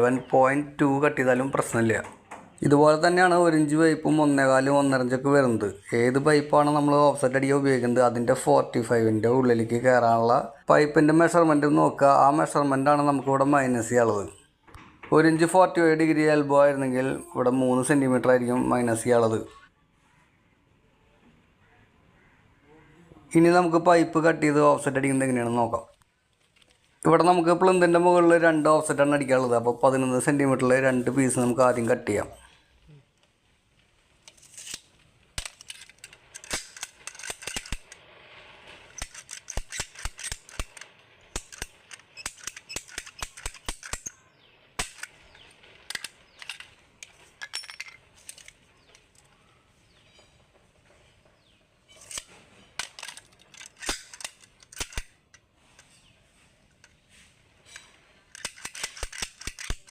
Seven point two cut ചെയ്താലും പ്രശ്നമില്ല. ഇതുപോലെ തന്നെയാണ് ഒരു ഇഞ്ച് പൈപ്പും ഒന്നേകാലും ഒന്നരഞ്ചൊക്കെ വരുന്നത്. ഏത് പൈപ്പാണ് നമ്മൾ ഓഫ്സെറ്റ് അടിക്കാൻ ഉപയോഗിക്കുന്നത് അതിന്റെ ഫോർട്ടി ഫൈവിന്റെ ഉള്ളിലേക്ക് കയറാനുള്ള പൈപ്പിന്റെ മെഷർമെന്റ് നോക്കുക. ആ മെഷർമെന്റാണ് നമുക്കിവിടെ മൈനസ് ചെയ്യാനുള്ളത്. ഒരു inch forty five degree elbow ആയിരുന്നെങ്കിൽ ഇവിടെ മൂന്ന് സെന്റിമീറ്റർ ആയിരിക്കും മൈനസ് ചെയ്യാനുള്ളത്. ഇനി നമുക്ക് പൈപ്പ് കട്ട് ചെയ്ത് ഓഫ്സെറ്റ് അടിക്കുന്നത് എങ്ങനെയാണെന്ന് നോക്കാം. ഇവിടെ നമുക്ക് പ്ലന്തിന്റെ മുകളിൽ രണ്ട് ഓഫ്സെറ്റാണ് അടിക്കാനുള്ളത്. അപ്പോൾ പതിനൊന്ന് സെന്റിമീറ്ററിൽ രണ്ട് പീസ് നമുക്ക് ആദ്യം കട്ട് ചെയ്യാം.